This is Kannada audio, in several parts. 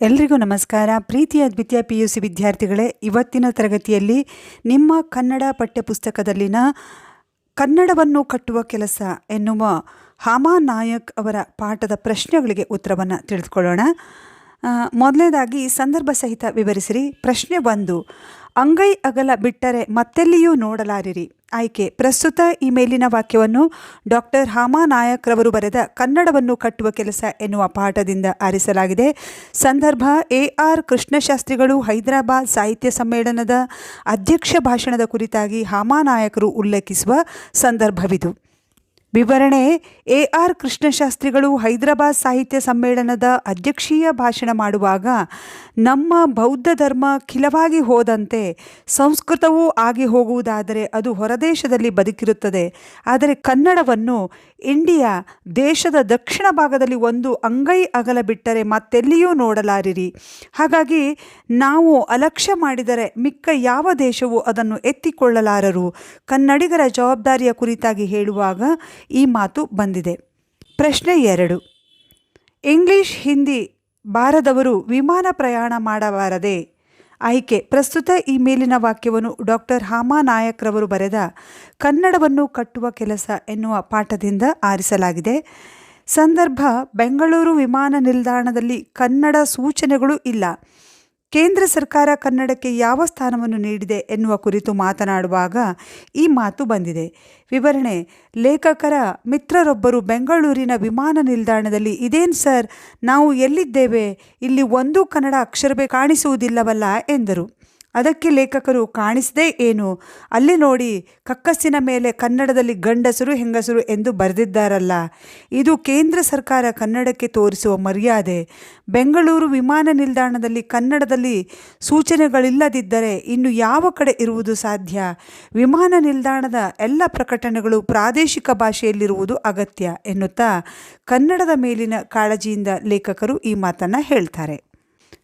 ಎಲ್ರಿಗೂ ನಮಸ್ಕಾರ. ಪ್ರೀತಿಯ ದ್ವಿತೀಯ ಪಿ ಯು ಸಿ ವಿದ್ಯಾರ್ಥಿಗಳೇ, ಇವತ್ತಿನ ತರಗತಿಯಲ್ಲಿ ನಿಮ್ಮ ಕನ್ನಡ ಪಠ್ಯಪುಸ್ತಕದಲ್ಲಿನ ಕನ್ನಡವನ್ನು ಕಟ್ಟುವ ಕೆಲಸ ಎನ್ನುವ ಹಾಮಾ ನಾಯಕ್ ಅವರ ಪಾಠದ ಪ್ರಶ್ನೆಗಳಿಗೆ ಉತ್ತರವನ್ನು ತಿಳಿದುಕೊಳ್ಳೋಣ. ಮೊದಲನೇದಾಗಿ ಸಂದರ್ಭ ಸಹಿತ ವಿವರಿಸಿರಿ. ಪ್ರಶ್ನೆ ಒಂದು ಅಂಗೈ ಅಗಲ ಬಿಟ್ಟರೆ ಮತ್ತೆಲ್ಲಿಯೂ ನೋಡಲಾರಿರಿ. ಆಯ್ಕೆ, ಪ್ರಸ್ತುತ ಈ ಮೇಲಿನ ವಾಕ್ಯವನ್ನು ಡಾಕ್ಟರ್ ಹಾಮಾ ನಾಯಕ್ ರವರು ಬರೆದ ಕನ್ನಡವನ್ನು ಕಟ್ಟುವ ಕೆಲಸ ಎನ್ನುವ ಪಾಠದಿಂದ ಆರಿಸಲಾಗಿದೆ. ಸಂದರ್ಭ, ಎ. ಆರ್. ಕೃಷ್ಣಶಾಸ್ತ್ರಿಗಳು ಹೈದರಾಬಾದ್ ಸಾಹಿತ್ಯ ಸಮ್ಮೇಳನದ ಅಧ್ಯಕ್ಷ ಭಾಷಣದ ಕುರಿತಾಗಿ ಹಾಮಾ ನಾಯಕರು ಉಲ್ಲೇಖಿಸುವ ಸಂದರ್ಭವಿದು. ವಿವರಣೆ, ಎ ಆರ್ ಕೃಷ್ಣಶಾಸ್ತ್ರಿಗಳು ಹೈದರಾಬಾದ್ ಸಾಹಿತ್ಯ ಸಮ್ಮೇಳನದ ಅಧ್ಯಕ್ಷೀಯ ಭಾಷಣ ಮಾಡುವಾಗ, ನಮ್ಮ ಬೌದ್ಧ ಧರ್ಮ ಖಿಲವಾಗಿ ಹೋದಂತೆ ಸಂಸ್ಕೃತವೂ ಆಗಿ ಹೋಗುವುದಾದರೆ ಅದು ಹೊರದೇಶದಲ್ಲಿ ಬದುಕಿರುತ್ತದೆ. ಆದರೆ ಕನ್ನಡವನ್ನು ಇಂಡಿಯಾ, ದೇಶದ ದಕ್ಷಿಣ ಭಾಗದಲ್ಲಿ ಒಂದು ಅಂಗೈ ಅಗಲ ಬಿಟ್ಟರೆ ಮತ್ತೆಲ್ಲಿಯೂ ನೋಡಲಾರಿರಿ. ಹಾಗಾಗಿ ನಾವು ಅಲಕ್ಷ್ಯ ಮಾಡಿದರೆ ಮಿಕ್ಕ ಯಾವ ದೇಶವೂ ಅದನ್ನು ಎತ್ತಿಕೊಳ್ಳಲಾರರು? ಕನ್ನಡಿಗರ ಜವಾಬ್ದಾರಿಯ ಕುರಿತಾಗಿ ಹೇಳುವಾಗ ಈ ಮಾತು ಬಂದಿದೆ. ಪ್ರಶ್ನೆ ಎರಡು. ಇಂಗ್ಲಿಷ್, ಹಿಂದಿ ಬಾರದವರು ವಿಮಾನ ಪ್ರಯಾಣ ಮಾಡಬಾರದೆ? ಆಯ್ಕೆ. ಪ್ರಸ್ತುತ ಈ ಮೇಲಿನ ವಾಕ್ಯವನ್ನು ಡಾಕ್ಟರ್ ಹಾಮಾ ನಾಯಕ್ರವರು ಬರೆದ ಕನ್ನಡವನ್ನು ಕಟ್ಟುವ ಕೆಲಸ ಎನ್ನುವ ಪಾಠದಿಂದ ಆರಿಸಲಾಗಿದೆ. ಸಂದರ್ಭ, ಬೆಂಗಳೂರು ವಿಮಾನ ನಿಲ್ದಾಣದಲ್ಲಿ ಕನ್ನಡ ಸೂಚನೆಗಳು ಇಲ್ಲ. ಕೇಂದ್ರ ಸರ್ಕಾರ ಕನ್ನಡಕ್ಕೆ ಯಾವ ಸ್ಥಾನವನ್ನು ನೀಡಿದೆ ಎನ್ನುವ ಕುರಿತು ಮಾತನಾಡುವಾಗ ಈ ಮಾತು ಬಂದಿದೆ. ವಿವರಣೆ, ಲೇಖಕರ ಮಿತ್ರರೊಬ್ಬರು ಬೆಂಗಳೂರಿನ ವಿಮಾನ ನಿಲ್ದಾಣದಲ್ಲಿ ಇದೇನು ಸರ್? ನಾವು ಎಲ್ಲಿದ್ದೇವೆ? ಇಲ್ಲಿ ಒಂದೂ ಕನ್ನಡ ಅಕ್ಷರವೇ ಕಾಣಿಸುವುದಿಲ್ಲವಲ್ಲ ಎಂದರು. ಅದಕ್ಕೆ ಲೇಖಕರು ಕಾಣಿಸದೇ ಏನು? ಅಲ್ಲಿ ನೋಡಿ ಕಕ್ಕಸ್ಸಿನ ಮೇಲೆ ಕನ್ನಡದಲ್ಲಿ ಗಂಡಸರು, ಹೆಂಗಸರು ಎಂದು ಬರೆದಿದ್ದಾರಲ್ಲ. ಇದು ಕೇಂದ್ರ ಸರ್ಕಾರ ಕನ್ನಡಕ್ಕೆ ತೋರಿಸುವ ಮರ್ಯಾದೆ. ಬೆಂಗಳೂರು ವಿಮಾನ ನಿಲ್ದಾಣದಲ್ಲಿ ಕನ್ನಡದಲ್ಲಿ ಸೂಚನೆಗಳಿಲ್ಲದಿದ್ದರೆ ಇನ್ನು ಯಾವ ಕಡೆ ಇರುವುದು ಸಾಧ್ಯ? ವಿಮಾನ ನಿಲ್ದಾಣದ ಎಲ್ಲ ಪ್ರಕಟಣೆಗಳು ಪ್ರಾದೇಶಿಕ ಭಾಷೆಯಲ್ಲಿರುವುದು ಅಗತ್ಯ ಎನ್ನುತ್ತಾ ಕನ್ನಡದ ಮೇಲಿನ ಕಾಳಜಿಯಿಂದ ಲೇಖಕರು ಈ ಮಾತನ್ನು ಹೇಳ್ತಾರೆ.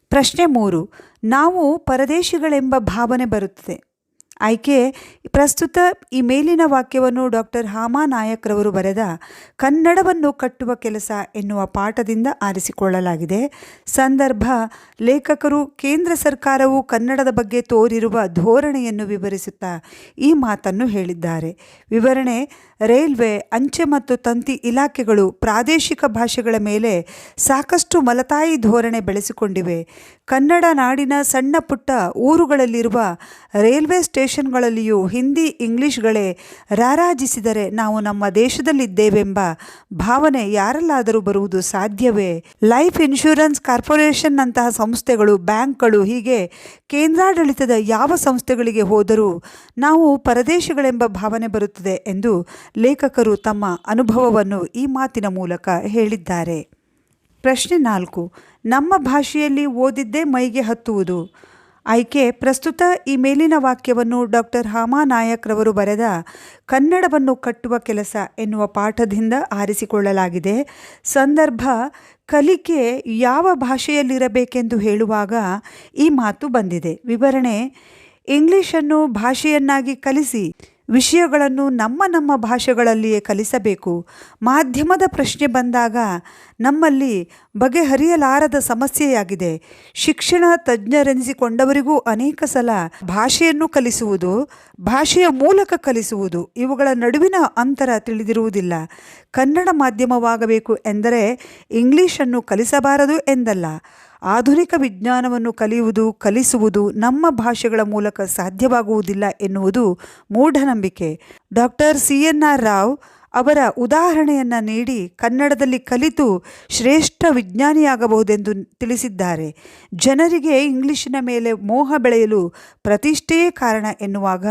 ಪ್ರಶ್ನೆ ಮೂರು ನಾವು ಪರದೇಶಿಗಳೆಂಬ ಭಾವನೆ ಬರುತ್ತದೆ. ಆಯ್ಕೆ. ಪ್ರಸ್ತುತ ಈ ಮೇಲಿನ ವಾಕ್ಯವನ್ನು ಡಾಕ್ಟರ್ ಹಾಮಾ ನಾಯಕ್ರವರು ಬರೆದ, ಕನ್ನಡವನ್ನು ಕಟ್ಟುವ ಕೆಲಸ ಎನ್ನುವ ಪಾಠದಿಂದ ಆರಿಸಿಕೊಳ್ಳಲಾಗಿದೆ. ಸಂದರ್ಭ, ಲೇಖಕರು ಕೇಂದ್ರ ಸರ್ಕಾರವು ಕನ್ನಡದ ಬಗ್ಗೆ ತೋರಿರುವ ಧೋರಣೆಯನ್ನು ವಿವರಿಸುತ್ತಾ ಈ ಮಾತನ್ನು ಹೇಳಿದ್ದಾರೆ. ವಿವರಣೆ, ರೈಲ್ವೆ, ಅಂಚೆ ಮತ್ತು ತಂತಿ ಇಲಾಖೆಗಳು ಪ್ರಾದೇಶಿಕ ಭಾಷೆಗಳ ಮೇಲೆ ಸಾಕಷ್ಟು ಮಲತಾಯಿ ಧೋರಣೆ ಬೆಳೆಸಿಕೊಂಡಿವೆ. ಕನ್ನಡ ನಾಡಿನ ಸಣ್ಣ ಪುಟ್ಟ ಊರುಗಳಲ್ಲಿರುವ ರೈಲ್ವೆ ಸ್ಟೇಷನ್ಗಳಲ್ಲಿಯೂ ಹಿಂದಿ, ಇಂಗ್ಲಿಷ್ಗಳೇ ರಾರಾಜಿಸಿದರೆ ನಾವು ನಮ್ಮ ದೇಶದಲ್ಲಿದ್ದೇವೆಂಬ ಭಾವನೆ ಯಾರಲ್ಲಾದರೂ ಬರುವುದು ಸಾಧ್ಯವೇ? ಲೈಫ್ ಇನ್ಶೂರೆನ್ಸ್ ಕಾರ್ಪೊರೇಷನ್ ನಂತಹ ಸಂಸ್ಥೆಗಳು, ಬ್ಯಾಂಕ್ಗಳು ಹೀಗೆ ಕೇಂದ್ರಾಡಳಿತದ ಯಾವ ಸಂಸ್ಥೆಗಳಿಗೆ ಹೋದರೂ ನಾವು ಪರದೇಶಗಳೆಂಬ ಭಾವನೆ ಬರುತ್ತದೆ ಎಂದು ಲೇಖಕರು ತಮ್ಮ ಅನುಭವವನ್ನು ಈ ಮಾತಿನ ಮೂಲಕ ಹೇಳಿದ್ದಾರೆ. ಪ್ರಶ್ನೆ ನಾಲ್ಕು. ನಮ್ಮ ಭಾಷೆಯಲ್ಲಿ ಓದಿದ್ದೇ ಮೈಗೆ ಹತ್ತುವುದು. ಆಯ್ಕೆ, ಪ್ರಸ್ತುತ ಈ ಮೇಲಿನ ವಾಕ್ಯವನ್ನು ಡಾಕ್ಟರ್ ಹಾಮಾ ನಾಯಕ್ ರವರು ಬರೆದ ಕನ್ನಡವನ್ನು ಕಟ್ಟುವ ಕೆಲಸ ಎನ್ನುವ ಪಾಠದಿಂದ ಆರಿಸಿಕೊಳ್ಳಲಾಗಿದೆ. ಸಂದರ್ಭ, ಕಲಿಕೆ ಯಾವ ಭಾಷೆಯಲ್ಲಿರಬೇಕೆಂದು ಹೇಳುವಾಗ ಈ ಮಾತು ಬಂದಿದೆ. ವಿವರಣೆ, ಇಂಗ್ಲಿಷನ್ನು ಭಾಷೆಯನ್ನಾಗಿ ಕಲಿಸಿ. ವಿಷಯಗಳನ್ನು ನಮ್ಮ ನಮ್ಮ ಭಾಷೆಗಳಲ್ಲಿಯೇ ಕಲಿಸಬೇಕು. ಮಾಧ್ಯಮದ ಪ್ರಶ್ನೆ ಬಂದಾಗ ನಮ್ಮಲ್ಲಿ ಬಗೆಹರಿಯಲಾರದ ಸಮಸ್ಯೆಯಾಗಿದೆ. ಶಿಕ್ಷಣ ತಜ್ಞರೆನಿಸಿಕೊಂಡವರಿಗೂ ಅನೇಕ ಸಲ ಭಾಷೆಯನ್ನು ಕಲಿಸುವುದು, ಭಾಷೆಯ ಮೂಲಕ ಕಲಿಸುವುದು, ಇವುಗಳ ನಡುವಿನ ಅಂತರ ತಿಳಿದಿರುವುದಿಲ್ಲ. ಕನ್ನಡ ಮಾಧ್ಯಮವಾಗಬೇಕು ಎಂದರೆ ಇಂಗ್ಲಿಷನ್ನು ಕಲಿಸಬಾರದು ಎಂದಲ್ಲ. ಆಧುನಿಕ ವಿಜ್ಞಾನವನ್ನು ಕಲಿಯುವುದು, ಕಲಿಸುವುದು ನಮ್ಮ ಭಾಷೆಗಳ ಮೂಲಕ ಸಾಧ್ಯವಾಗುವುದಿಲ್ಲ ಎನ್ನುವುದು ಮೂಢನಂಬಿಕೆ. Doctor C N R Rao ಅವರ ಉದಾಹರಣೆಯನ್ನು ನೀಡಿ ಕನ್ನಡದಲ್ಲಿ ಕಲಿತು ಶ್ರೇಷ್ಠ ವಿಜ್ಞಾನಿಯಾಗಬಹುದೆಂದು ತಿಳಿಸಿದ್ದಾರೆ. ಜನರಿಗೆ ಇಂಗ್ಲಿಷಿನ ಮೇಲೆ ಮೋಹ ಬೆಳೆಯಲು ಪ್ರತಿಷ್ಠೆಯೇ ಕಾರಣ ಎನ್ನುವಾಗ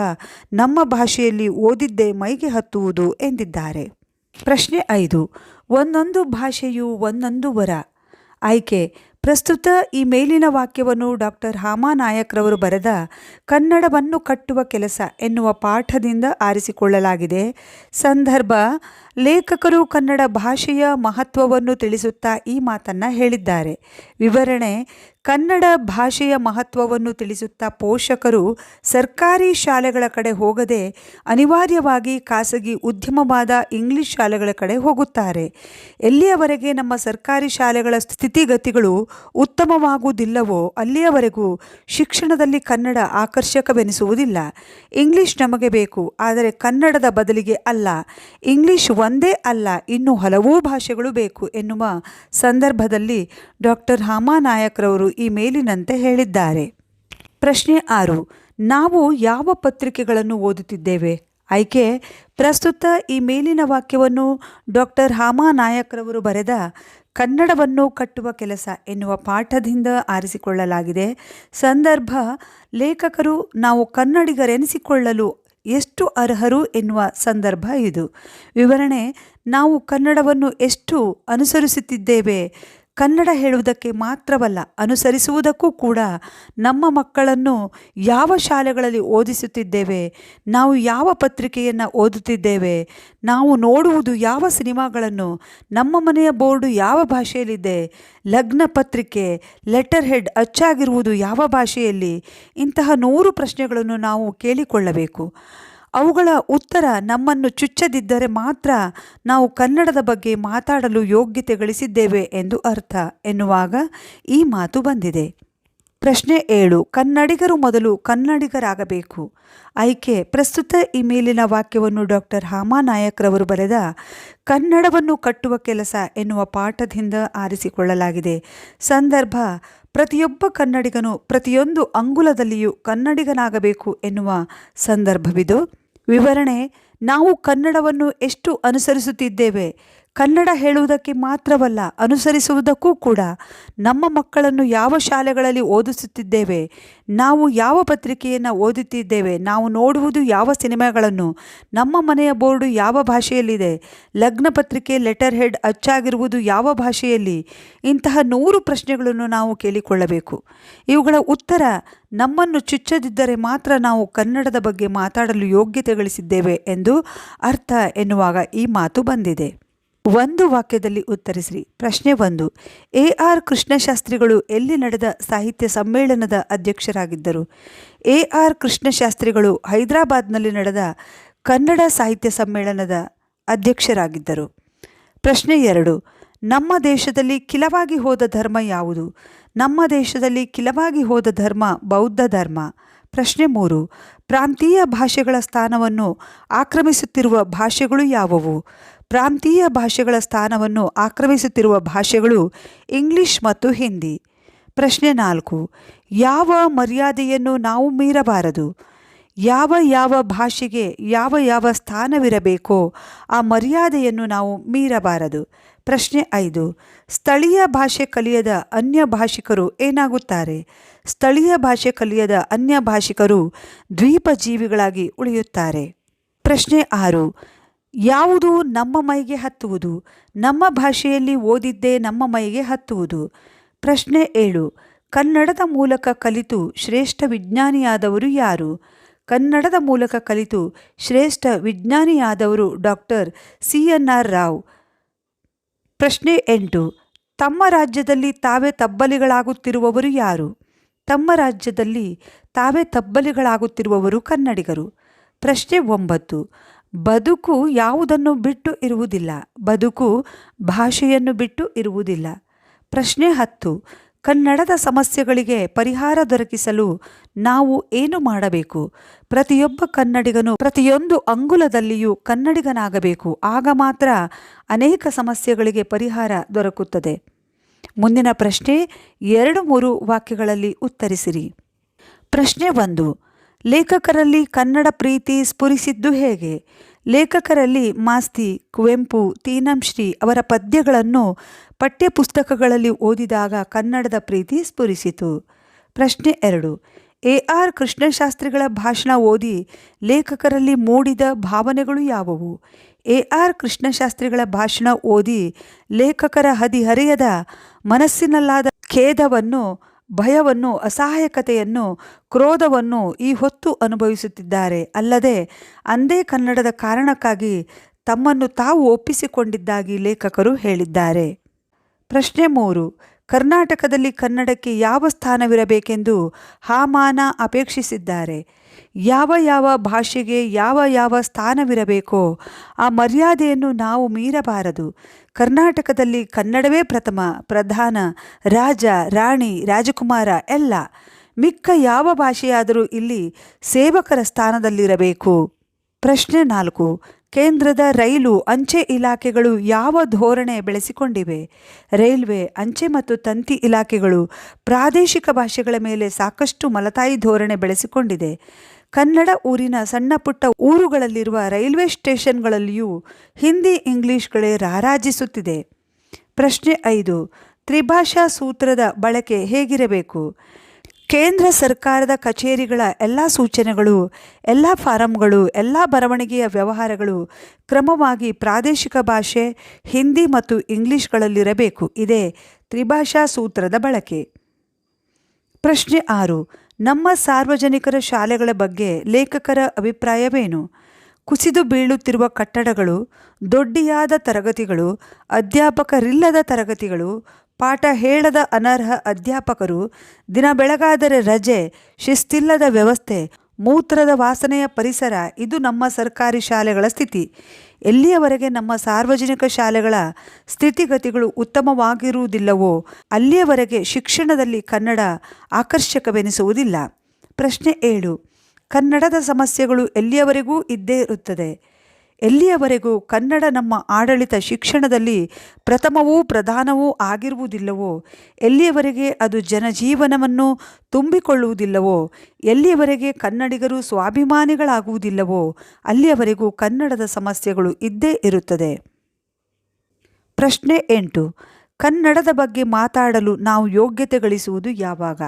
ನಮ್ಮ ಭಾಷೆಯಲ್ಲಿ ಓದಿದ್ದೇ ಮೈಗೆ ಹತ್ತುವುದು ಎಂದಿದ್ದಾರೆ. ಪ್ರಶ್ನೆ ಐದು, ಒಂದೊಂದು ಭಾಷೆಯು ಒಂದೊಂದು ವರ. ಆಯ್ಕೆ ಪ್ರಸ್ತುತ ಈ ಮೇಲಿನ ವಾಕ್ಯವನ್ನು ಡಾಕ್ಟರ್ ಹಾಮಾ ನಾಯಕ್ರವರು ಬರೆದ ಕನ್ನಡವನ್ನು ಕಟ್ಟುವ ಕೆಲಸ ಎನ್ನುವ ಪಾಠದಿಂದ ಆರಿಸಿಕೊಳ್ಳಲಾಗಿದೆ. ಸಂದರ್ಭ, ಲೇಖಕರು ಕನ್ನಡ ಭಾಷೆಯ ಮಹತ್ವವನ್ನು ತಿಳಿಸುತ್ತಾ ಈ ಮಾತನ್ನು ಹೇಳಿದ್ದಾರೆ. ವಿವರಣೆ ಕನ್ನಡ ಭಾಷೆಯ ಮಹತ್ವವನ್ನು ತಿಳಿಸುತ್ತಾ ಪೋಷಕರು ಸರ್ಕಾರಿ ಶಾಲೆಗಳ ಕಡೆ ಹೋಗದೆ ಅನಿವಾರ್ಯವಾಗಿ ಖಾಸಗಿ ಉದ್ಯಮವಾದ ಇಂಗ್ಲಿಷ್ ಶಾಲೆಗಳ ಕಡೆ ಹೋಗುತ್ತಾರೆ. ಎಲ್ಲಿಯವರೆಗೆ ನಮ್ಮ ಸರ್ಕಾರಿ ಶಾಲೆಗಳ ಸ್ಥಿತಿಗತಿಗಳು ಉತ್ತಮವಾಗುವುದಿಲ್ಲವೋ ಅಲ್ಲಿಯವರೆಗೂ ಶಿಕ್ಷಣದಲ್ಲಿ ಕನ್ನಡ ಆಕರ್ಷಕವೆನಿಸುವುದಿಲ್ಲ. ಇಂಗ್ಲಿಷ್ ನಮಗೆ ಬೇಕು, ಆದರೆ ಕನ್ನಡದ ಬದಲಿಗೆ ಅಲ್ಲ. ಇಂಗ್ಲಿಷ್ ಒಂದೇ ಅಲ್ಲ, ಇನ್ನು ಹಲವು ಭಾಷೆಗಳು ಬೇಕು ಎನ್ನುವ ಸಂದರ್ಭದಲ್ಲಿ ಡಾಕ್ಟರ್ ಹಾಮಾನಾಯಕ್ರವರು ಈ ಮೇಲಿನಂತೆ ಹೇಳಿದ್ದಾರೆ. ಪ್ರಶ್ನೆ ಆರು, ನಾವು ಯಾವ ಪತ್ರಿಕೆಗಳನ್ನು ಓದುತ್ತಿದ್ದೇವೆ? ಆಯ್ಕೆ, ಪ್ರಸ್ತುತ ಈ ಮೇಲಿನ ವಾಕ್ಯವನ್ನು ಡಾಕ್ಟರ್ ಹಾಮಾ ನಾಯಕ್ರವರು ಬರೆದ ಕನ್ನಡವನ್ನು ಕಟ್ಟುವ ಕೆಲಸ ಎನ್ನುವ ಪಾಠದಿಂದ ಆರಿಸಿಕೊಳ್ಳಲಾಗಿದೆ. ಸಂದರ್ಭ, ಲೇಖಕರು ನಾವು ಕನ್ನಡಿಗರೆನಿಸಿಕೊಳ್ಳಲು ಎಷ್ಟು ಅರ್ಹರು ಎನ್ನುವ ಸಂದರ್ಭ ಇದು. ವಿವರಣೆ, ನಾವು ಕನ್ನಡವನ್ನು ಎಷ್ಟು ಅನುಸರಿಸುತ್ತಿದ್ದೇವೆ? ಕನ್ನಡ ಹೇಳುವುದಕ್ಕೆ ಮಾತ್ರವಲ್ಲ, ಅನುಸರಿಸುವುದಕ್ಕೂ ಕೂಡ ನಮ್ಮ ಮಕ್ಕಳನ್ನು ಯಾವ ಶಾಲೆಗಳಲ್ಲಿ ಓದಿಸುತ್ತಿದ್ದೇವೆ, ನಾವು ಯಾವ ಪತ್ರಿಕೆಯನ್ನು ಓದುತ್ತಿದ್ದೇವೆ, ನಾವು ನೋಡುವುದು ಯಾವ ಸಿನಿಮಾಗಳನ್ನು, ನಮ್ಮ ಮನೆಯ ಬೋರ್ಡು ಯಾವ ಭಾಷೆಯಲ್ಲಿದೆ, ಲಗ್ನ ಪತ್ರಿಕೆ, ಲೆಟರ್ ಹೆಡ್ ಅಚ್ಚಾಗಿರುವುದು ಯಾವ ಭಾಷೆಯಲ್ಲಿ, ಇಂತಹ ನೂರು ಪ್ರಶ್ನೆಗಳನ್ನು ನಾವು ಕೇಳಿಕೊಳ್ಳಬೇಕು. ಅವುಗಳ ಉತ್ತರ ನಮ್ಮನ್ನು ಚುಚ್ಚದಿದ್ದರೆ ಮಾತ್ರ ನಾವು ಕನ್ನಡದ ಬಗ್ಗೆ ಮಾತಾಡಲು ಯೋಗ್ಯತೆ ಗಳಿಸಿದ್ದೇವೆ ಎಂದು ಅರ್ಥ ಎನ್ನುವಾಗ ಈ ಮಾತು ಬಂದಿದೆ. ಪ್ರಶ್ನೆ ಏಳು, ಕನ್ನಡಿಗರು ಮೊದಲು ಕನ್ನಡಿಗರಾಗಬೇಕು. ಆಯ್ಕೆ, ಪ್ರಸ್ತುತ ಈ ಮೇಲಿನ ವಾಕ್ಯವನ್ನು ಡಾಕ್ಟರ್ ಹಾಮಾನಾಯಕ್ರವರು ಬರೆದ, ಕನ್ನಡವನ್ನು ಕಟ್ಟುವ ಕೆಲಸ ಎನ್ನುವ ಪಾಠದಿಂದ ಆರಿಸಿಕೊಳ್ಳಲಾಗಿದೆ. ಸಂದರ್ಭ, ಪ್ರತಿಯೊಬ್ಬ ಕನ್ನಡಿಗನು ಪ್ರತಿಯೊಂದು ಅಂಗುಲದಲ್ಲಿಯೂ ಕನ್ನಡಿಗನಾಗಬೇಕು ಎನ್ನುವ ಸಂದರ್ಭವಿದು. ವಿವರಣೆ ನಾವು ಕನ್ನಡವನ್ನು ಎಷ್ಟು ಅನುಸರಿಸುತ್ತಿದ್ದೇವೆ? ಕನ್ನಡ ಹೇಳುವುದಕ್ಕೆ ಮಾತ್ರವಲ್ಲ, ಅನುಸರಿಸುವುದಕ್ಕೂ ಕೂಡ ನಮ್ಮ ಮಕ್ಕಳನ್ನು ಯಾವ ಶಾಲೆಗಳಲ್ಲಿ ಓದಿಸುತ್ತಿದ್ದೇವೆ, ನಾವು ಯಾವ ಪತ್ರಿಕೆಯನ್ನು ಓದುತ್ತಿದ್ದೇವೆ, ನಾವು ನೋಡುವುದು ಯಾವ ಸಿನಿಮಾಗಳನ್ನು, ನಮ್ಮ ಮನೆಯ ಬೋರ್ಡು ಯಾವ ಭಾಷೆಯಲ್ಲಿದೆ, ಲಗ್ನ ಪತ್ರಿಕೆ ಲೆಟರ್ ಹೆಡ್ ಅಚ್ಚಾಗಿರುವುದು ಯಾವ ಭಾಷೆಯಲ್ಲಿ, ಇಂತಹ ನೂರು ಪ್ರಶ್ನೆಗಳನ್ನು ನಾವು ಕೇಳಿಕೊಳ್ಳಬೇಕು. ಇವುಗಳ ಉತ್ತರ ನಮ್ಮನ್ನು ಚುಚ್ಚದಿದ್ದರೆ ಮಾತ್ರ ನಾವು ಕನ್ನಡದ ಬಗ್ಗೆ ಮಾತಾಡಲು ಯೋಗ್ಯತೆ ಗಳಿಸಿದ್ದೇವೆ ಎಂದು ಅರ್ಥ ಎನ್ನುವಾಗ ಈ ಮಾತು ಬಂದಿದೆ. ಒಂದು ವಾಕ್ಯದಲ್ಲಿ ಉತ್ತರಿಸಿರಿ. ಪ್ರಶ್ನೆ ಒಂದು. ಎ ಆರ್ ಕೃಷ್ಣಶಾಸ್ತ್ರಿಗಳು ಎಲ್ಲಿ ನಡೆದ ಸಾಹಿತ್ಯ ಸಮ್ಮೇಳನದ ಅಧ್ಯಕ್ಷರಾಗಿದ್ದರು? ಎ ಆರ್ ಕೃಷ್ಣಶಾಸ್ತ್ರಿಗಳು ಹೈದರಾಬಾದ್ನಲ್ಲಿ ನಡೆದ ಕನ್ನಡ ಸಾಹಿತ್ಯ ಸಮ್ಮೇಳನದ ಅಧ್ಯಕ್ಷರಾಗಿದ್ದರು. ಪ್ರಶ್ನೆ ಎರಡು. ನಮ್ಮ ದೇಶದಲ್ಲಿ ಕಿಲವಾಗಿ ಹೋದ ಧರ್ಮ ಯಾವುದು? ನಮ್ಮ ದೇಶದಲ್ಲಿ ಕಿಲವಾಗಿ ಹೋದ ಧರ್ಮ ಬೌದ್ಧ ಧರ್ಮ. ಪ್ರಶ್ನೆ ಮೂರು. ಪ್ರಾಂತೀಯ ಭಾಷೆಗಳ ಸ್ಥಾನವನ್ನು ಆಕ್ರಮಿಸುತ್ತಿರುವ ಭಾಷೆಗಳು ಯಾವುವು? ಪ್ರಾಂತೀಯ ಭಾಷೆಗಳ ಸ್ಥಾನವನ್ನು ಆಕ್ರಮಿಸುತ್ತಿರುವ ಭಾಷೆಗಳು ಇಂಗ್ಲಿಷ್ ಮತ್ತು ಹಿಂದಿ. ಪ್ರಶ್ನೆ ನಾಲ್ಕು. ಯಾವ ಮರ್ಯಾದೆಯನ್ನು ನಾವು ಮೀರಬಾರದು? ಯಾವ ಯಾವ ಭಾಷೆಗೆ ಯಾವ ಯಾವ ಸ್ಥಾನವಿರಬೇಕೋ ಆ ಮರ್ಯಾದೆಯನ್ನು ನಾವು ಮೀರಬಾರದು. ಪ್ರಶ್ನೆ ಐದು. ಸ್ಥಳೀಯ ಭಾಷೆ ಕಲಿಯದ ಅನ್ಯ ಭಾಷಿಕರು ಏನಾಗುತ್ತಾರೆ? ಸ್ಥಳೀಯ ಭಾಷೆ ಕಲಿಯದ ಅನ್ಯ ಭಾಷಿಕರು ದ್ವೀಪ ಜೀವಿಗಳಾಗಿ ಉಳಿಯುತ್ತಾರೆ. ಪ್ರಶ್ನೆ ಆರು. ಯಾವುದು ನಮ್ಮ ಮೈಗೆ ಹತ್ತುವುದು? ನಮ್ಮ ಭಾಷೆಯಲ್ಲಿ ಓದಿದ್ದೇ ನಮ್ಮ ಮೈಗೆ ಹತ್ತುವುದು? ಪ್ರಶ್ನೆ ಏಳು. ಕನ್ನಡದ ಮೂಲಕ ಕಲಿತು ಶ್ರೇಷ್ಠ ವಿಜ್ಞಾನಿಯಾದವರು ಯಾರು? ಕನ್ನಡದ ಮೂಲಕ ಕಲಿತು ಶ್ರೇಷ್ಠ ವಿಜ್ಞಾನಿಯಾದವರು doctor C N R Rao. ಪ್ರಶ್ನೆ ಎಂಟು. ತಮ್ಮ ರಾಜ್ಯದಲ್ಲಿ ತಾವೇ ತಬ್ಬಲಿಗಳಾಗುತ್ತಿರುವವರು ಯಾರು? ತಮ್ಮ ರಾಜ್ಯದಲ್ಲಿ ತಾವೇ ತಬ್ಬಲಿಗಳಾಗುತ್ತಿರುವವರು ಕನ್ನಡಿಗರು. ಪ್ರಶ್ನೆ ಒಂಬತ್ತು. ಬದುಕು ಯಾವುದನ್ನು ಬಿಟ್ಟು ಇರುವುದಿಲ್ಲ. ಬದುಕು ಭಾಷೆಯನ್ನು ಬಿಟ್ಟು ಇರುವುದಿಲ್ಲ. ಪ್ರಶ್ನೆ ಹತ್ತು. ಕನ್ನಡದ ಸಮಸ್ಯೆಗಳಿಗೆ ಪರಿಹಾರ ದೊರಕಿಸಲು ನಾವು ಏನು ಮಾಡಬೇಕು? ಪ್ರತಿಯೊಬ್ಬ ಕನ್ನಡಿಗನು ಪ್ರತಿಯೊಂದು ಅಂಗುಲದಲ್ಲಿಯೂ ಕನ್ನಡಿಗನಾಗಬೇಕು. ಆಗ ಮಾತ್ರ ಅನೇಕ ಸಮಸ್ಯೆಗಳಿಗೆ ಪರಿಹಾರ ದೊರಕುತ್ತದೆ. ಮುಂದಿನ ಪ್ರಶ್ನೆ, ಎರಡು ಮೂರು ವಾಕ್ಯಗಳಲ್ಲಿ ಉತ್ತರಿಸಿರಿ. ಪ್ರಶ್ನೆ ಒಂದು, ಲೇಖಕರಲ್ಲಿ ಕನ್ನಡ ಪ್ರೀತಿ ಸ್ಫುರಿಸಿದ್ದು ಹೇಗೆ? ಲೇಖಕರಲ್ಲಿ ಮಾಸ್ತಿ ಕುವೆಂಪು, ತೀನಂಶ್ರೀ ಅವರ ಪದ್ಯಗಳನ್ನು ಪಠ್ಯಪುಸ್ತಕಗಳಲ್ಲಿ ಓದಿದಾಗ ಕನ್ನಡದ ಪ್ರೀತಿ ಸ್ಫುರಿಸಿತು. ಪ್ರಶ್ನೆ ಎರಡು, ಎ ಆರ್ ಕೃಷ್ಣಶಾಸ್ತ್ರಿಗಳ ಭಾಷಣ ಓದಿ ಲೇಖಕರಲ್ಲಿ ಮೂಡಿದ ಭಾವನೆಗಳು ಯಾವುವು? ಎ ಆರ್ ಕೃಷ್ಣಶಾಸ್ತ್ರಿಗಳ ಭಾಷಣ ಓದಿ ಲೇಖಕರ ಹದಿಹರೆಯದ ಮನಸ್ಸಿನಲ್ಲಾದ ಖೇದವನ್ನು, ಭಯವನ್ನು, ಅಸಹಾಯಕತೆಯನ್ನು, ಕ್ರೋಧವನ್ನು ಈ ಹೊತ್ತು ಅನುಭವಿಸುತ್ತಿದ್ದಾರೆ. ಅಲ್ಲದೆ, ಅಂದೇ ಕನ್ನಡದ ಕಾರಣಕ್ಕಾಗಿ ತಮ್ಮನ್ನು ತಾವು ಒಪ್ಪಿಸಿಕೊಂಡಿದ್ದಾಗಿ ಲೇಖಕರು ಹೇಳಿದ್ದಾರೆ. ಪ್ರಶ್ನೆ ಮೂರು. ಕರ್ನಾಟಕದಲ್ಲಿ ಕನ್ನಡಕ್ಕೆ ಯಾವ ಸ್ಥಾನವಿರಬೇಕೆಂದು ಹಾಮಾನ ಅಪೇಕ್ಷಿಸಿದ್ದಾರೆ. ಯಾವ ಯಾವ ಭಾಷೆಗೆ ಯಾವ ಯಾವ ಸ್ಥಾನವಿರಬೇಕೋ ಆ ಮರ್ಯಾದೆಯನ್ನು ನಾವು ಮೀರಬಾರದು. ಕರ್ನಾಟಕದಲ್ಲಿ ಕನ್ನಡವೇ ಪ್ರಥಮ, ಪ್ರಧಾನ, ರಾಜ, ರಾಣಿ, ರಾಜಕುಮಾರ ಎಲ್ಲ. ಮಿಕ್ಕ ಯಾವ ಭಾಷೆಯಾದರೂ ಇಲ್ಲಿ ಸೇವಕರ ಸ್ಥಾನದಲ್ಲಿರಬೇಕು. ಪ್ರಶ್ನೆ ನಾಲ್ಕು. ಕೇಂದ್ರದ ರೈಲು, ಅಂಚೆ ಇಲಾಖೆಗಳು ಯಾವ ಧೋರಣೆ ಬೆಳೆಸಿಕೊಂಡಿವೆ? ರೈಲ್ವೆ, ಅಂಚೆ ಮತ್ತು ತಂತಿ ಇಲಾಖೆಗಳು ಪ್ರಾದೇಶಿಕ ಭಾಷೆಗಳ ಮೇಲೆ ಸಾಕಷ್ಟು ಮಲತಾಯಿ ಧೋರಣೆ ಬೆಳೆಸಿಕೊಂಡಿದೆ. ಕನ್ನಡ ಊರಿನ ಸಣ್ಣ ಪುಟ್ಟ ಊರುಗಳಲ್ಲಿರುವ ರೈಲ್ವೆ ಸ್ಟೇಷನ್ಗಳಲ್ಲಿಯೂ ಹಿಂದಿ, ಇಂಗ್ಲಿಷ್ಗಳೇ ರಾರಾಜಿಸುತ್ತಿದೆ. ಪ್ರಶ್ನೆ ಐದು, ತ್ರಿಭಾಷಾ ಸೂತ್ರದ ಬಳಕೆ ಹೇಗಿರಬೇಕು? ಕೇಂದ್ರ ಸರ್ಕಾರದ ಕಚೇರಿಗಳ ಎಲ್ಲ ಸೂಚನೆಗಳು, ಎಲ್ಲ ಫಾರಂಗಳು, ಎಲ್ಲ ಬರವಣಿಗೆಯ ವ್ಯವಹಾರಗಳು ಕ್ರಮವಾಗಿ ಪ್ರಾದೇಶಿಕ ಭಾಷೆ, ಹಿಂದಿ ಮತ್ತು ಇಂಗ್ಲಿಷ್ಗಳಲ್ಲಿರಬೇಕು. ಇದೇ ತ್ರಿಭಾಷಾ ಸೂತ್ರದ ಬಳಕೆ. ಪ್ರಶ್ನೆ ಆರು, ನಮ್ಮ ಸಾರ್ವಜನಿಕರ ಶಾಲೆಗಳ ಬಗ್ಗೆ ಲೇಖಕರ ಅಭಿಪ್ರಾಯವೇನು? ಕುಸಿದು ಬೀಳುತ್ತಿರುವ ಕಟ್ಟಡಗಳು, ದೊಡ್ಡಿಯಾದ ತರಗತಿಗಳು, ಅಧ್ಯಾಪಕರಿಲ್ಲದ ತರಗತಿಗಳು, ಪಾಠ ಹೇಳದ ಅನರ್ಹ ಅಧ್ಯಾಪಕರು, ದಿನ ಬೆಳಗಾದರೆ ರಜೆ, ಶಿಸ್ತಿಲ್ಲದ ವ್ಯವಸ್ಥೆ, ಮೂತ್ರದ ವಾಸನೆಯ ಪರಿಸರ, ಇದು ನಮ್ಮ ಸರ್ಕಾರಿ ಶಾಲೆಗಳ ಸ್ಥಿತಿ. ಎಲ್ಲಿಯವರೆಗೆ ನಮ್ಮ ಸಾರ್ವಜನಿಕ ಶಾಲೆಗಳ ಸ್ಥಿತಿಗತಿಗಳು ಉತ್ತಮವಾಗಿರುವುದಿಲ್ಲವೋ, ಅಲ್ಲಿಯವರೆಗೆ ಶಿಕ್ಷಣದಲ್ಲಿ ಕನ್ನಡ ಆಕರ್ಷಕವೆನಿಸುವುದಿಲ್ಲ. ಪ್ರಶ್ನೆ ಏಳು. ಕನ್ನಡದ ಸಮಸ್ಯೆಗಳು ಎಲ್ಲಿಯವರೆಗೂ ಇದ್ದೇ ಇರುತ್ತದೆ. ಎಲ್ಲಿಯವರೆಗೂ ಕನ್ನಡ ನಮ್ಮ ಆಡಳಿತ ಶಿಕ್ಷಣದಲ್ಲಿ ಪ್ರಥಮವೂ ಪ್ರಧಾನವೂ ಆಗಿರುವುದಿಲ್ಲವೋ, ಎಲ್ಲಿಯವರೆಗೆ ಅದು ಜನಜೀವನವನ್ನು ತುಂಬಿಕೊಳ್ಳುವುದಿಲ್ಲವೋ, ಎಲ್ಲಿಯವರೆಗೆ ಕನ್ನಡಿಗರು ಸ್ವಾಭಿಮಾನಿಗಳಾಗುವುದಿಲ್ಲವೋ, ಅಲ್ಲಿಯವರೆಗೂ ಕನ್ನಡದ ಸಮಸ್ಯೆಗಳು ಇದ್ದೇ ಇರುತ್ತದೆ. ಪ್ರಶ್ನೆ ಎಂಟು. ಕನ್ನಡದ ಬಗ್ಗೆ ಮಾತಾಡಲು ನಾವು ಯೋಗ್ಯತೆ ಗಳಿಸುವುದು ಯಾವಾಗ?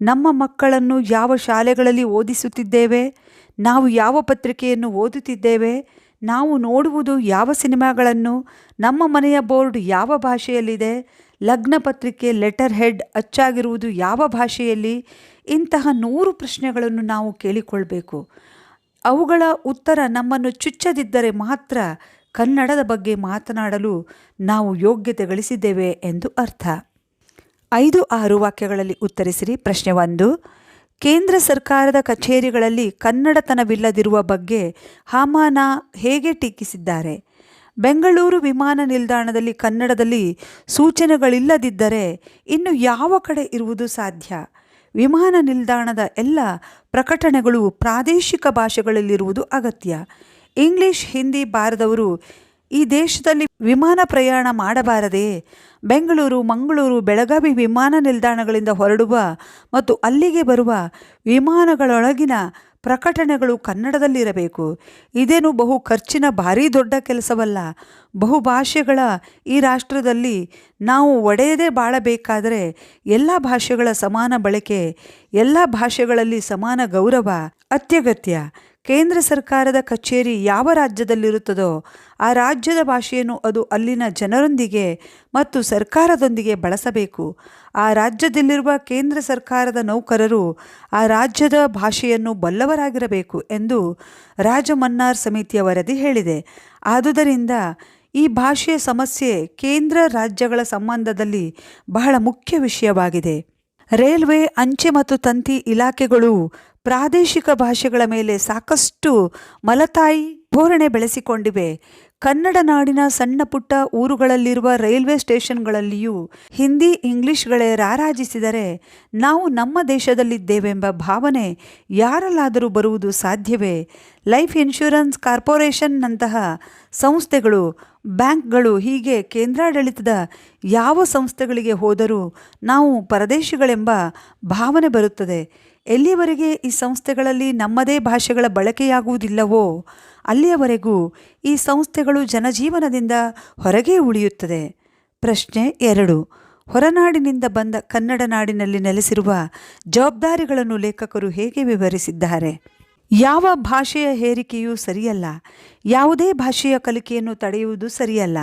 ನಮ್ಮ ಮಕ್ಕಳನ್ನು ಯಾವ ಶಾಲೆಗಳಲ್ಲಿ ಓದಿಸುತ್ತಿದ್ದೇವೆ? ನಾವು ಯಾವ ಪತ್ರಿಕೆಯನ್ನು ಓದುತ್ತಿದ್ದೇವೆ? ನಾವು ನೋಡುವುದು ಯಾವ ಸಿನಿಮಾಗಳನ್ನು? ನಮ್ಮ ಮನೆಯ ಬೋರ್ಡ್ ಯಾವ ಭಾಷೆಯಲ್ಲಿದೆ? ಲಗ್ನ ಪತ್ರಿಕೆ, ಲೆಟರ್ ಹೆಡ್ ಅಚ್ಚಾಗಿರುವುದು ಯಾವ ಭಾಷೆಯಲ್ಲಿ? ಇಂತಹ ನೂರು ಪ್ರಶ್ನೆಗಳನ್ನು ನಾವು ಕೇಳಿಕೊಳ್ಬೇಕು. ಅವುಗಳ ಉತ್ತರ ನಮ್ಮನ್ನು ಚುಚ್ಚದಿದ್ದರೆ ಮಾತ್ರ ಕನ್ನಡದ ಬಗ್ಗೆ ಮಾತನಾಡಲು ನಾವು ಯೋಗ್ಯತೆ ಗಳಿಸಿದ್ದೇವೆ ಎಂದು ಅರ್ಥ. ಐದು ಆರು ವಾಕ್ಯಗಳಲ್ಲಿ ಉತ್ತರಿಸಿರಿ. ಪ್ರಶ್ನೆ ಒಂದು, ಕೇಂದ್ರ ಸರ್ಕಾರದ ಕಚೇರಿಗಳಲ್ಲಿ ಕನ್ನಡತನವಿಲ್ಲದಿರುವ ಬಗ್ಗೆ ಹಾಮಾನ ಹೇಗೆ ಟೀಕಿಸಿದ್ದಾರೆ? ಬೆಂಗಳೂರು ವಿಮಾನ ನಿಲ್ದಾಣದಲ್ಲಿ ಕನ್ನಡದಲ್ಲಿ ಸೂಚನೆಗಳಿಲ್ಲದಿದ್ದರೆ ಇನ್ನು ಯಾವ ಕಡೆ ಇರುವುದು ಸಾಧ್ಯ? ವಿಮಾನ ನಿಲ್ದಾಣದ ಎಲ್ಲ ಪ್ರಕಟಣೆಗಳು ಪ್ರಾದೇಶಿಕ ಭಾಷೆಗಳಲ್ಲಿರುವುದು ಅಗತ್ಯ. ಇಂಗ್ಲಿಷ್, ಹಿಂದಿ ಬಾರದವರು ಈ ದೇಶದಲ್ಲಿ ವಿಮಾನ ಪ್ರಯಾಣ ಮಾಡಬಾರದೇ ಬೆಂಗಳೂರು, ಮಂಗಳೂರು, ಬೆಳಗಾವಿ ವಿಮಾನ ನಿಲ್ದಾಣಗಳಿಂದ ಹೊರಡುವ ಮತ್ತು ಅಲ್ಲಿಗೆ ಬರುವ ವಿಮಾನಗಳೊಳಗಿನ ಪ್ರಕಟಣೆಗಳು ಕನ್ನಡದಲ್ಲಿರಬೇಕು. ಇದೇನು ಬಹು ಖರ್ಚಿನ ಭಾರೀ ದೊಡ್ಡ ಕೆಲಸವಲ್ಲ. ಬಹುಭಾಷೆಗಳ ಈ ರಾಷ್ಟ್ರದಲ್ಲಿ ನಾವು ಒಡೆಯದೇ ಬಾಳಬೇಕಾದರೆ ಎಲ್ಲ ಭಾಷೆಗಳ ಸಮಾನ ಬಳಕೆ, ಎಲ್ಲ ಭಾಷೆಗಳಲ್ಲಿ ಸಮಾನ ಗೌರವ ಅತ್ಯಗತ್ಯ. ಕೇಂದ್ರ ಸರ್ಕಾರದ ಕಚೇರಿ ಯಾವ ರಾಜ್ಯದಲ್ಲಿರುತ್ತದೋ ಆ ರಾಜ್ಯದ ಭಾಷೆಯನ್ನು ಅದು ಅಲ್ಲಿನ ಜನರೊಂದಿಗೆ ಮತ್ತು ಸರ್ಕಾರದೊಂದಿಗೆ ಬಳಸಬೇಕು. ಆ ರಾಜ್ಯದಲ್ಲಿರುವ ಕೇಂದ್ರ ಸರ್ಕಾರದ ನೌಕರರು ಆ ರಾಜ್ಯದ ಭಾಷೆಯನ್ನು ಬಲ್ಲವರಾಗಿರಬೇಕು ಎಂದು ರಾಜಮನ್ನಾರ್ ಸಮಿತಿಯ ವರದಿ ಹೇಳಿದೆ. ಆದುದರಿಂದ ಈ ಭಾಷೆಯ ಸಮಸ್ಯೆ ಕೇಂದ್ರ ರಾಜ್ಯಗಳ ಸಂಬಂಧದಲ್ಲಿ ಬಹಳ ಮುಖ್ಯ ವಿಷಯವಾಗಿದೆ. ರೈಲ್ವೆ, ಅಂಚೆ ಮತ್ತು ತಂತಿ ಇಲಾಖೆಗಳು ಪ್ರಾದೇಶಿಕ ಭಾಷೆಗಳ ಮೇಲೆ ಸಾಕಷ್ಟು ಮಲತಾಯಿ ಧೋರಣೆ ಬೆಳೆಸಿಕೊಂಡಿವೆ. ಕನ್ನಡ ನಾಡಿನ ಸಣ್ಣ ಪುಟ್ಟ ಊರುಗಳಲ್ಲಿರುವ ರೈಲ್ವೆ ಸ್ಟೇಷನ್ಗಳಲ್ಲಿಯೂ ಹಿಂದಿ, ಇಂಗ್ಲಿಷ್ಗಳೇ ರಾರಾಜಿಸಿದರೆ ನಾವು ನಮ್ಮ ದೇಶದಲ್ಲಿದ್ದೇವೆಂಬ ಭಾವನೆ ಯಾರಲ್ಲಾದರೂ ಬರುವುದು ಸಾಧ್ಯವೇ? ಲೈಫ್ ಇನ್ಶೂರೆನ್ಸ್ ಕಾರ್ಪೊರೇಷನ್ನಂತಹ ಸಂಸ್ಥೆಗಳು ಬ್ಯಾಂಕ್ಗಳು ಹೀಗೆ ಕೇಂದ್ರಾಡಳಿತದ ಯಾವ ಸಂಸ್ಥೆಗಳಿಗೆ ಹೋದರೂ ನಾವು ಪರದೇಶಿಗಳೆಂಬ ಭಾವನೆ ಬರುತ್ತದೆ. ಎಲ್ಲಿಯವರೆಗೆ ಈ ಸಂಸ್ಥೆಗಳಲ್ಲಿ ನಮ್ಮದೇ ಭಾಷೆಗಳ ಬಳಕೆಯಾಗುವುದಿಲ್ಲವೋ, ಅಲ್ಲಿಯವರೆಗೂ ಈ ಸಂಸ್ಥೆಗಳು ಜನಜೀವನದಿಂದ ಹೊರಗೆ ಉಳಿಯುತ್ತದೆ. ಪ್ರಶ್ನೆ ಎರಡು. ಹೊರನಾಡಿನಿಂದ ಬಂದ ಕನ್ನಡ ನಾಡಿನಲ್ಲಿ ನೆಲೆಸಿರುವ ಜವಾಬ್ದಾರಿಗಳನ್ನು ಲೇಖಕರು ಹೇಗೆ ವಿವರಿಸಿದ್ದಾರೆ? ಯಾವ ಭಾಷೆಯ ಹೇರಿಕೆಯೂ ಸರಿಯಲ್ಲ. ಯಾವುದೇ ಭಾಷೆಯ ಕಲಿಕೆಯನ್ನು ತಡೆಯುವುದು ಸರಿಯಲ್ಲ.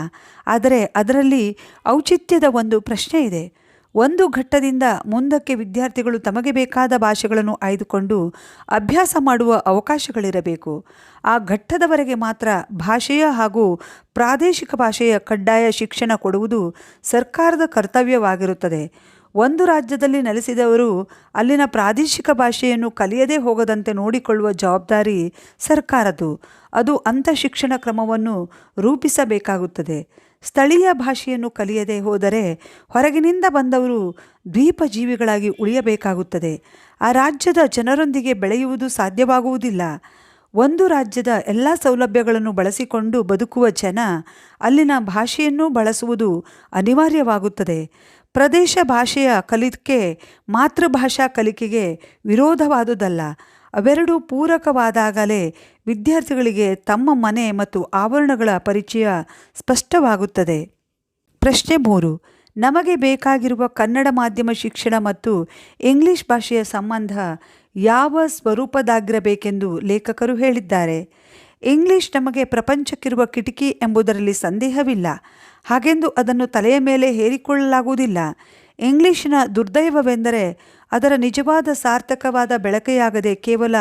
ಆದರೆ ಅದರಲ್ಲಿ ಔಚಿತ್ಯದ ಒಂದು ಪ್ರಶ್ನೆ ಇದೆ. ಒಂದು ಘಟ್ಟದಿಂದ ಮುಂದಕ್ಕೆ ವಿದ್ಯಾರ್ಥಿಗಳು ತಮಗೆ ಬೇಕಾದ ಭಾಷೆಗಳನ್ನು ಆಯ್ದುಕೊಂಡು ಅಭ್ಯಾಸ ಮಾಡುವ ಅವಕಾಶಗಳಿರಬೇಕು. ಆ ಘಟ್ಟದವರೆಗೆ ಮಾತ್ರ ಭಾಷೆಯ ಹಾಗೂ ಪ್ರಾದೇಶಿಕ ಭಾಷೆಯ ಕಡ್ಡಾಯ ಶಿಕ್ಷಣ ಕೊಡುವುದು ಸರ್ಕಾರದ ಕರ್ತವ್ಯವಾಗಿರುತ್ತದೆ. ಒಂದು ರಾಜ್ಯದಲ್ಲಿ ನೆಲೆಸಿದವರು ಅಲ್ಲಿನ ಪ್ರಾದೇಶಿಕ ಭಾಷೆಯನ್ನು ಕಲಿಯದೇ ಹೋಗದಂತೆ ನೋಡಿಕೊಳ್ಳುವ ಜವಾಬ್ದಾರಿ ಸರ್ಕಾರದ್ದು. ಅದು ಅಂಥ ಶಿಕ್ಷಣ ಕ್ರಮವನ್ನು ರೂಪಿಸಬೇಕಾಗುತ್ತದೆ. ಸ್ಥಳೀಯ ಭಾಷೆಯನ್ನು ಕಲಿಯದೇ ಹೋದರೆ ಹೊರಗಿನಿಂದ ಬಂದವರು ದ್ವೀಪ ಜೀವಿಗಳಾಗಿ ಉಳಿಯಬೇಕಾಗುತ್ತದೆ. ಆ ರಾಜ್ಯದ ಜನರೊಂದಿಗೆ ಬೆಳೆಯುವುದು ಸಾಧ್ಯವಾಗುವುದಿಲ್ಲ. ಒಂದು ರಾಜ್ಯದ ಎಲ್ಲ ಸೌಲಭ್ಯಗಳನ್ನು ಬಳಸಿಕೊಂಡು ಬದುಕುವ ಜನ ಅಲ್ಲಿನ ಭಾಷೆಯನ್ನು ಬಳಸುವುದು ಅನಿವಾರ್ಯವಾಗುತ್ತದೆ. ಪ್ರದೇಶ ಭಾಷೆಯ ಕಲಿಕೆ ಮಾತೃಭಾಷಾ ಕಲಿಕೆಗೆ ವಿರೋಧವಾದುದಲ್ಲ. ಅವೆರಡೂ ಪೂರಕವಾದಾಗಲೇ ವಿದ್ಯಾರ್ಥಿಗಳಿಗೆ ತಮ್ಮ ಮನೆ ಮತ್ತು ಆವರಣಗಳ ಪರಿಚಯ ಸ್ಪಷ್ಟವಾಗುತ್ತದೆ. ಪ್ರಶ್ನೆ ಮೂರು. ನಮಗೆ ಬೇಕಾಗಿರುವ ಕನ್ನಡ ಮಾಧ್ಯಮ ಶಿಕ್ಷಣ ಮತ್ತು ಇಂಗ್ಲಿಷ್ ಭಾಷೆಯ ಸಂಬಂಧ ಯಾವ ಸ್ವರೂಪದಾಗಿರಬೇಕೆಂದು ಲೇಖಕರು ಹೇಳಿದ್ದಾರೆ. ಇಂಗ್ಲಿಷ್ ನಮಗೆ ಪ್ರಪಂಚಕ್ಕಿರುವ ಕಿಟಕಿ ಎಂಬುದರಲ್ಲಿ ಸಂದೇಹವಿಲ್ಲ. ಹಾಗೆಂದು ಅದನ್ನು ತಲೆಯ ಮೇಲೆ ಹೇರಿಕೊಳ್ಳಲಾಗುವುದಿಲ್ಲ. ಇಂಗ್ಲಿಶಿನ ದುರ್ದೈವವೆಂದರೆ ಅದರ ನಿಜವಾದ ಸಾರ್ಥಕವಾದ ಬೆಳಕೆಯಾಗದೆ ಕೇವಲ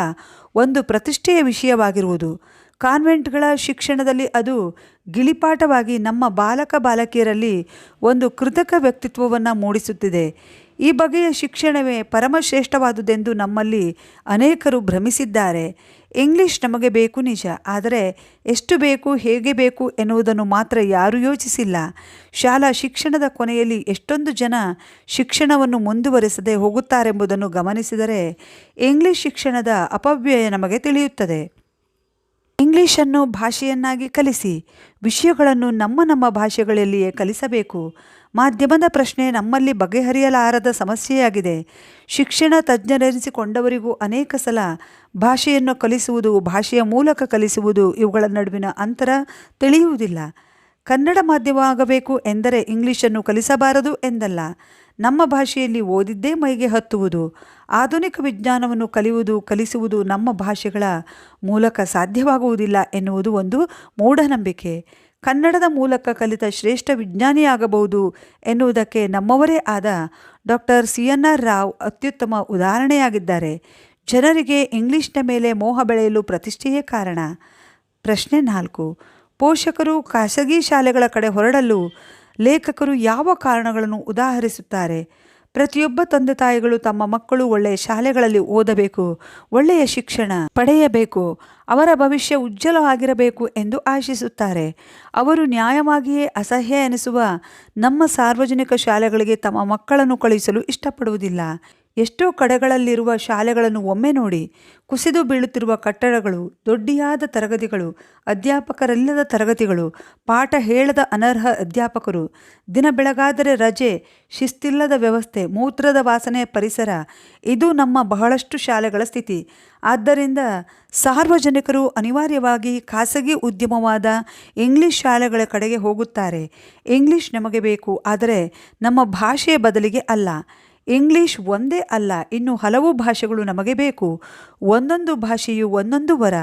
ಒಂದು ಪ್ರತಿಷ್ಠೆಯ ವಿಷಯವಾಗಿರುವುದು. ಕಾನ್ವೆಂಟ್ಗಳ ಶಿಕ್ಷಣದಲ್ಲಿ ಅದು ಗಿಳಿಪಾಠವಾಗಿ ನಮ್ಮ ಬಾಲಕ ಬಾಲಕಿಯರಲ್ಲಿ ಒಂದು ಕೃತಕ ವ್ಯಕ್ತಿತ್ವವನ್ನು ಮೂಡಿಸುತ್ತಿದೆ. ಈ ಬಗೆಯ ಶಿಕ್ಷಣವೇ ಪರಮಶ್ರೇಷ್ಠವಾದುದೆಂದು ನಮ್ಮಲ್ಲಿ ಅನೇಕರು ಭ್ರಮಿಸಿದ್ದಾರೆ. ಇಂಗ್ಲಿಷ್ ನಮಗೆ ಬೇಕು ನಿಜ, ಆದರೆ ಎಷ್ಟು ಬೇಕು, ಹೇಗೆ ಬೇಕು ಎನ್ನುವುದನ್ನು ಮಾತ್ರ ಯಾರೂ ಯೋಚಿಸಿಲ್ಲ. ಶಾಲಾ ಶಿಕ್ಷಣದ ಕೊನೆಯಲ್ಲಿ ಎಷ್ಟೊಂದು ಜನ ಶಿಕ್ಷಣವನ್ನು ಮುಂದುವರೆಸದೆ ಹೋಗುತ್ತಾರೆಂಬುದನ್ನು ಗಮನಿಸಿದರೆ ಇಂಗ್ಲಿಷ್ ಶಿಕ್ಷಣದ ಅಪವ್ಯಯ ನಮಗೆ ತಿಳಿಯುತ್ತದೆ. ಇಂಗ್ಲಿಷನ್ನು ಭಾಷೆಯನ್ನಾಗಿ ಕಲಿಸಿ, ವಿಷಯಗಳನ್ನು ನಮ್ಮ ನಮ್ಮ ಭಾಷೆಗಳಲ್ಲಿಯೇ ಕಲಿಸಬೇಕು. ಮಾಧ್ಯಮದ ಪ್ರಶ್ನೆ ನಮ್ಮಲ್ಲಿ ಬಗೆಹರಿಯಲಾರದ ಸಮಸ್ಯೆಯಾಗಿದೆ. ಶಿಕ್ಷಣ ತಜ್ಞರೆನಿಸಿಕೊಂಡವರಿಗೂ ಅನೇಕ ಸಲ ಭಾಷೆಯನ್ನು ಕಲಿಸುವುದು, ಭಾಷೆಯ ಮೂಲಕ ಕಲಿಸುವುದು ಇವುಗಳ ನಡುವಿನ ಅಂತರ ತಿಳಿಯುವುದಿಲ್ಲ. ಕನ್ನಡ ಮಾಧ್ಯಮ ಆಗಬೇಕು ಎಂದರೆ ಇಂಗ್ಲಿಷನ್ನು ಕಲಿಸಬಾರದು ಎಂದಲ್ಲ. ನಮ್ಮ ಭಾಷೆಯಲ್ಲಿ ಓದಿದ್ದೇ ಮೈಗೆ ಹತ್ತುವುದು. ಆಧುನಿಕ ವಿಜ್ಞಾನವನ್ನು ಕಲಿಯುವುದು, ಕಲಿಸುವುದು ನಮ್ಮ ಭಾಷೆಗಳ ಮೂಲಕ ಸಾಧ್ಯವಾಗುವುದಿಲ್ಲ ಎನ್ನುವುದು ಒಂದು ಮೂಢನಂಬಿಕೆ. ಕನ್ನಡದ ಮೂಲಕ ಕಲಿತ ಶ್ರೇಷ್ಠ ವಿಜ್ಞಾನಿಯಾಗಬಹುದು ಎನ್ನುವುದಕ್ಕೆ ನಮ್ಮವರೇ ಆದ doctor C N R Rao ಅತ್ಯುತ್ತಮ ಉದಾಹರಣೆಯಾಗಿದ್ದಾರೆ. ಜನರಿಗೆ ಇಂಗ್ಲಿಷ್ನ ಮೇಲೆ ಮೋಹ ಬೆಳೆಯಲು ಪ್ರತಿಷ್ಠೆಯೇ ಕಾರಣ. ಪ್ರಶ್ನೆ ನಾಲ್ಕು. ಪೋಷಕರು ಖಾಸಗಿ ಶಾಲೆಗಳ ಕಡೆ ಹೊರಡಲು ಲೇಖಕರು ಯಾವ ಕಾರಣಗಳನ್ನು ಉದಾಹರಿಸುತ್ತಾರೆ? ಪ್ರತಿಯೊಬ್ಬ ತಂದೆ ತಾಯಿಗಳು ತಮ್ಮ ಮಕ್ಕಳು ಒಳ್ಳೆಯ ಶಾಲೆಗಳಲ್ಲಿ ಓದಬೇಕು, ಒಳ್ಳೆಯ ಶಿಕ್ಷಣ ಪಡೆಯಬೇಕು, ಅವರ ಭವಿಷ್ಯ ಉಜ್ವಲವಾಗಿರಬೇಕು ಎಂದು ಆಶಿಸುತ್ತಾರೆ. ಅವರು ನ್ಯಾಯವಾಗಿಯೇ ಅಸಹ್ಯ ಎನಿಸುವ ನಮ್ಮ ಸಾರ್ವಜನಿಕ ಶಾಲೆಗಳಿಗೆ ತಮ್ಮ ಮಕ್ಕಳನ್ನು ಕಳುಹಿಸಲು ಇಷ್ಟಪಡುವುದಿಲ್ಲ. ಎಷ್ಟೋ ಕಡೆಗಳಲ್ಲಿರುವ ಶಾಲೆಗಳನ್ನು ಒಮ್ಮೆ ನೋಡಿ ಕುಸಿದು ಬೀಳುತ್ತಿರುವ ಕಟ್ಟಡಗಳು, ದೊಡ್ಡಿಯಾದ ತರಗತಿಗಳು, ಅಧ್ಯಾಪಕರಿಲ್ಲದ ತರಗತಿಗಳು, ಪಾಠ ಹೇಳದ ಅನರ್ಹ ಅಧ್ಯಾಪಕರು, ದಿನ ಬೆಳಗಾದರೆ ರಜೆ, ಶಿಸ್ತಿಲ್ಲದ ವ್ಯವಸ್ಥೆ, ಮೂತ್ರದ ವಾಸನೆ ಪರಿಸರ, ಇದು ನಮ್ಮ ಬಹಳಷ್ಟು ಶಾಲೆಗಳ ಸ್ಥಿತಿ. ಆದ್ದರಿಂದ ಸಾರ್ವಜನಿಕರು ಅನಿವಾರ್ಯವಾಗಿ ಖಾಸಗಿ ಉದ್ಯಮವಾದ ಇಂಗ್ಲಿಷ್ ಶಾಲೆಗಳ ಕಡೆಗೆ ಹೋಗುತ್ತಾರೆ. ಇಂಗ್ಲಿಷ್ ನಮಗೆ ಬೇಕು, ಆದರೆ ನಮ್ಮ ಭಾಷೆಯ ಬದಲಿಗೆ ಅಲ್ಲ. ಇಂಗ್ಲಿಷ್ ಒಂದೇ ಅಲ್ಲ, ಇನ್ನು ಹಲವು ಭಾಷೆಗಳು ನಮಗೆ ಬೇಕು. ಒಂದೊಂದು ಭಾಷೆಯು ಒಂದೊಂದು ವರ,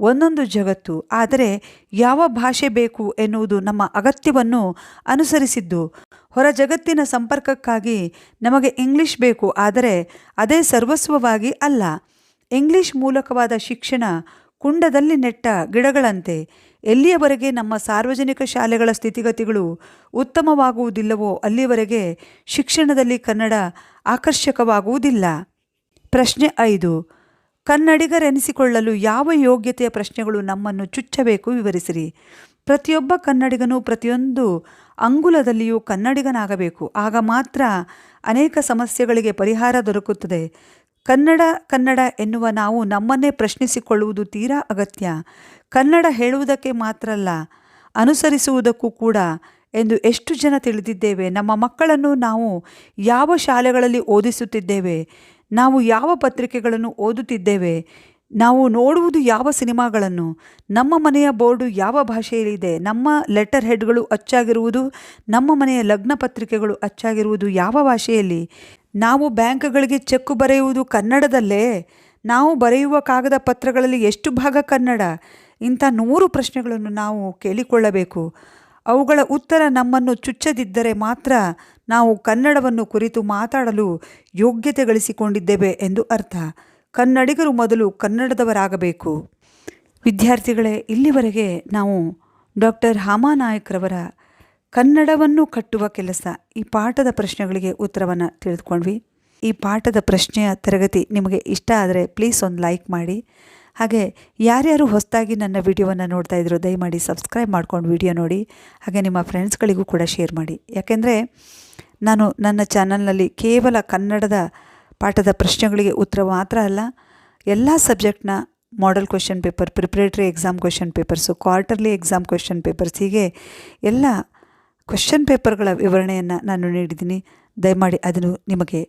ಒಂದೊಂದು ಜಗತ್ತು. ಆದರೆ ಯಾವ ಭಾಷೆ ಬೇಕು ಎನ್ನುವುದು ನಮ್ಮ ಅಗತ್ಯವನ್ನು ಅನುಸರಿಸಿದ್ದು. ಹೊರ ಜಗತ್ತಿನ ಸಂಪರ್ಕಕ್ಕಾಗಿ ನಮಗೆ ಇಂಗ್ಲಿಷ್ ಬೇಕು, ಆದರೆ ಅದೇ ಸರ್ವಸ್ವವಾಗಿ ಅಲ್ಲ. ಇಂಗ್ಲಿಷ್ ಮೂಲಕವಾದ ಶಿಕ್ಷಣ ಕುಂಡದಲ್ಲಿ ನೆಟ್ಟ ಗಿಡಗಳಂತೆ. ಎಲ್ಲಿಯವರೆಗೆ ನಮ್ಮ ಸಾರ್ವಜನಿಕ ಶಾಲೆಗಳ ಸ್ಥಿತಿಗತಿಗಳು ಉತ್ತಮವಾಗುವುದಿಲ್ಲವೋ ಅಲ್ಲಿಯವರೆಗೆ ಶಿಕ್ಷಣದಲ್ಲಿ ಕನ್ನಡ ಆಕರ್ಷಕವಾಗುವುದಿಲ್ಲ. ಪ್ರಶ್ನೆ ಐದು, ಕನ್ನಡಿಗರೆನಿಸಿಕೊಳ್ಳಲು ಯಾವ ಯೋಗ್ಯತೆಯ ಪ್ರಶ್ನೆಗಳು ನಮ್ಮನ್ನು ಚುಚ್ಚಬೇಕು ವಿವರಿಸಿರಿ. ಪ್ರತಿಯೊಬ್ಬ ಕನ್ನಡಿಗನು ಪ್ರತಿಯೊಂದು ಅಂಗುಲದಲ್ಲಿಯೂ ಕನ್ನಡಿಗನಾಗಬೇಕು. ಆಗ ಮಾತ್ರ ಅನೇಕ ಸಮಸ್ಯೆಗಳಿಗೆ ಪರಿಹಾರ ದೊರಕುತ್ತದೆ. ಕನ್ನಡ ಕನ್ನಡ ಎನ್ನುವ ನಾವು ನಮ್ಮನ್ನೇ ಪ್ರಶ್ನಿಸಿಕೊಳ್ಳುವುದು ತೀರಾ ಅಗತ್ಯ. ಕನ್ನಡ ಹೇಳುವುದಕ್ಕೆ ಮಾತ್ರ ಅಲ್ಲ ಅನುಸರಿಸುವುದಕ್ಕೂ ಕೂಡ ಎಂದು ಎಷ್ಟು ಜನ ತಿಳಿದಿದ್ದೇವೆ. ನಮ್ಮ ಮಕ್ಕಳನ್ನು ನಾವು ಯಾವ ಶಾಲೆಗಳಲ್ಲಿ ಓದಿಸುತ್ತಿದ್ದೇವೆ, ನಾವು ಯಾವ ಪತ್ರಿಕೆಗಳನ್ನು ಓದುತ್ತಿದ್ದೇವೆ, ನಾವು ನೋಡುವುದು ಯಾವ ಸಿನಿಮಾಗಳನ್ನು, ನಮ್ಮ ಮನೆಯ ಬೋರ್ಡು ಯಾವ ಭಾಷೆಯಲ್ಲಿದೆ, ನಮ್ಮ ಲೆಟರ್ ಹೆಡ್ಗಳು ಅಚ್ಚಾಗಿರುವುದು, ನಮ್ಮ ಮನೆಯ ಲಗ್ನ ಪತ್ರಿಕೆಗಳು ಅಚ್ಚಾಗಿರುವುದು ಯಾವ ಭಾಷೆಯಲ್ಲಿ ನಾವು ಬ್ಯಾಂಕ್ಗಳಿಗೆ ಚೆಕ್ ಬರೆಯುವುದು ಕನ್ನಡದಲ್ಲೇ, ನಾವು ಬರೆಯುವ ಕಾಗದ ಪತ್ರಗಳಲ್ಲಿ ಎಷ್ಟು ಭಾಗ ಕನ್ನಡ? ಇಂಥ ನೂರು ಪ್ರಶ್ನೆಗಳನ್ನು ನಾವು ಕೇಳಿಕೊಳ್ಳಬೇಕು. ಅವುಗಳ ಉತ್ತರ ನಮ್ಮನ್ನು ಚುಚ್ಚದಿದ್ದರೆ ಮಾತ್ರ ನಾವು ಕನ್ನಡವನ್ನು ಕುರಿತು ಮಾತಾಡಲು ಯೋಗ್ಯತೆ ಗಳಿಸಿಕೊಂಡಿದ್ದೇವೆ ಎಂದು ಅರ್ಥ. ಕನ್ನಡಿಗರು ಮೊದಲು ಕನ್ನಡದವರಾಗಬೇಕು. ವಿದ್ಯಾರ್ಥಿಗಳೇ, ಇಲ್ಲಿವರೆಗೆ ನಾವು ಡಾಕ್ಟರ್ ಹಾಮಾನಾಯಕ್ರವರ ಕನ್ನಡವನ್ನು ಕಟ್ಟುವ ಕೆಲಸ ಈ ಪಾಠದ ಪ್ರಶ್ನೆಗಳಿಗೆ ಉತ್ತರವನ್ನು ತಿಳಿದುಕೊಂಡ್ವಿ. ಈ ಪಾಠದ ಪ್ರಶ್ನೆಯ ತರಗತಿ ನಿಮಗೆ ಇಷ್ಟ ಆದರೆ ಪ್ಲೀಸ್ ಒಂದು ಲೈಕ್ ಮಾಡಿ. ಹಾಗೆ ಯಾರ್ಯಾರು ಹೊಸದಾಗಿ ನನ್ನ ವಿಡಿಯೋವನ್ನು ನೋಡ್ತಾ ಇದ್ರು ದಯಮಾಡಿ ಸಬ್ಸ್ಕ್ರೈಬ್ ಮಾಡ್ಕೊಂಡು ವಿಡಿಯೋ ನೋಡಿ. ಹಾಗೆ ನಿಮ್ಮ ಫ್ರೆಂಡ್ಸ್ಗಳಿಗೂ ಕೂಡ ಶೇರ್ ಮಾಡಿ. ಯಾಕೆಂದರೆ ನಾನು ನನ್ನ ಚಾನಲ್ನಲ್ಲಿ ಕೇವಲ ಕನ್ನಡದ ಪಾಠದ ಪ್ರಶ್ನೆಗಳಿಗೆ ಉತ್ತರ ಮಾತ್ರ ಅಲ್ಲ, ಎಲ್ಲ ಸಬ್ಜೆಕ್ಟ್ನ model question paper preparatory exam question papers quarterly exam question papers ಹೀಗೆ ಎಲ್ಲ ಕ್ವೆಶನ್ ಪೇಪರ್ಗಳ ವಿವರಣೆಯನ್ನು ನಾನು ನೀಡಿದ್ದೀನಿ. ದಯಮಾಡಿ ಅದನ್ನು ನಿಮಗೆ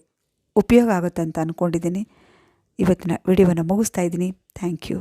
ಉಪಯೋಗ ಆಗುತ್ತೆ ಅಂತ ಅಂದ್ಕೊಂಡಿದ್ದೀನಿ ಇವತ್ತಿನ ವಿಡಿಯೋವನ್ನು ಮುಗಿಸ್ತಾ ಇದ್ದೀನಿ. Thank you